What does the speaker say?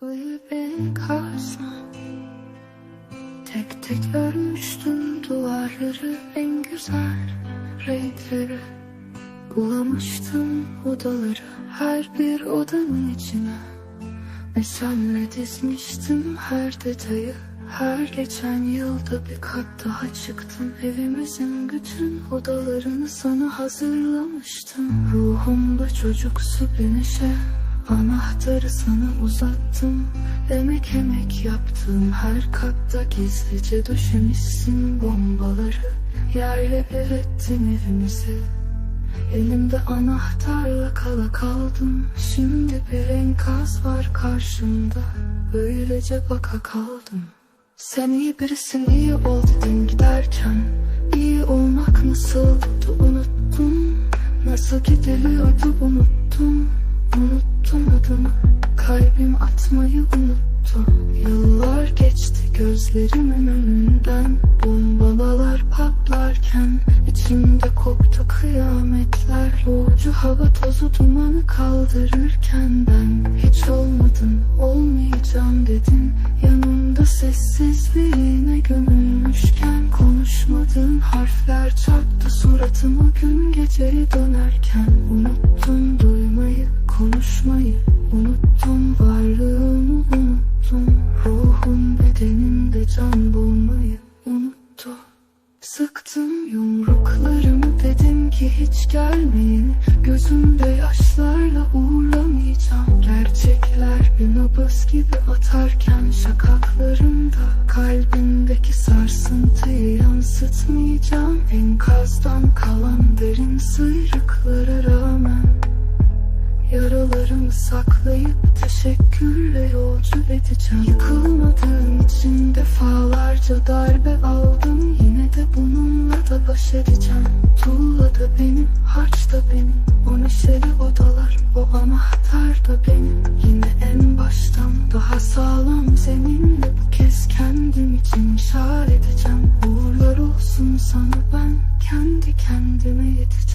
Karşıma Tek tek örmüştüm duvarları en güzel renkleri. Bulamıştım odaları her bir odanın içine. Meşale dizmiştim her detayı. Her geçen yılda bir kat daha çıktım. Evimizin bütün odalarını sana hazırlamıştım. Ruhumda çocuksu bir neşe Anahtarı sana uzattım. Emek emek yaptığım her katta gizlice döşemişsin bombaları. Yerle bir ettin evimizi Elimde anahtarla kala kaldım. Şimdi bir enkaz var karşımda. Böylece baka kaldım. Sen iyi birisin iyi ol dedin giderken. İyi olmak nasıldı unuttum. Nasıl gidiliyordu unuttum. Unuttum adını Kalbim atmayı unuttu. Yıllar geçti gözlerimin önünden Bombalar patlarken içimde koptu kıyametler. Boğucu hava tozu dumanı kaldırırken Ben hiç olmadın olmayacağım dedin Yanımda sessizliğine gömülmüşken Konuşmadığın harfler çarptı suratıma gün geceye dönerken Sıktım yumruklarımı dedim ki hiç gelmeyin. Gözümde yaşlarla uğramayacağım. Gerçekler bir nabız gibi atarken şakaklarımda Kalbimdeki sarsıntıyı yansıtmayacağım. Enkazdan kalan derin sıyrıklara rağmen Yaralarımı saklayıp teşekkürle yolcu edeceğim. Yıkılmadığım için defalarca benim, harç da benim O neşeli odalar, o anahtar da benim Yine en baştan daha sağlam zeminle Bu kez kendim için şar edeceğim. Uğurlar olsun sana ben kendi kendime yeteceğim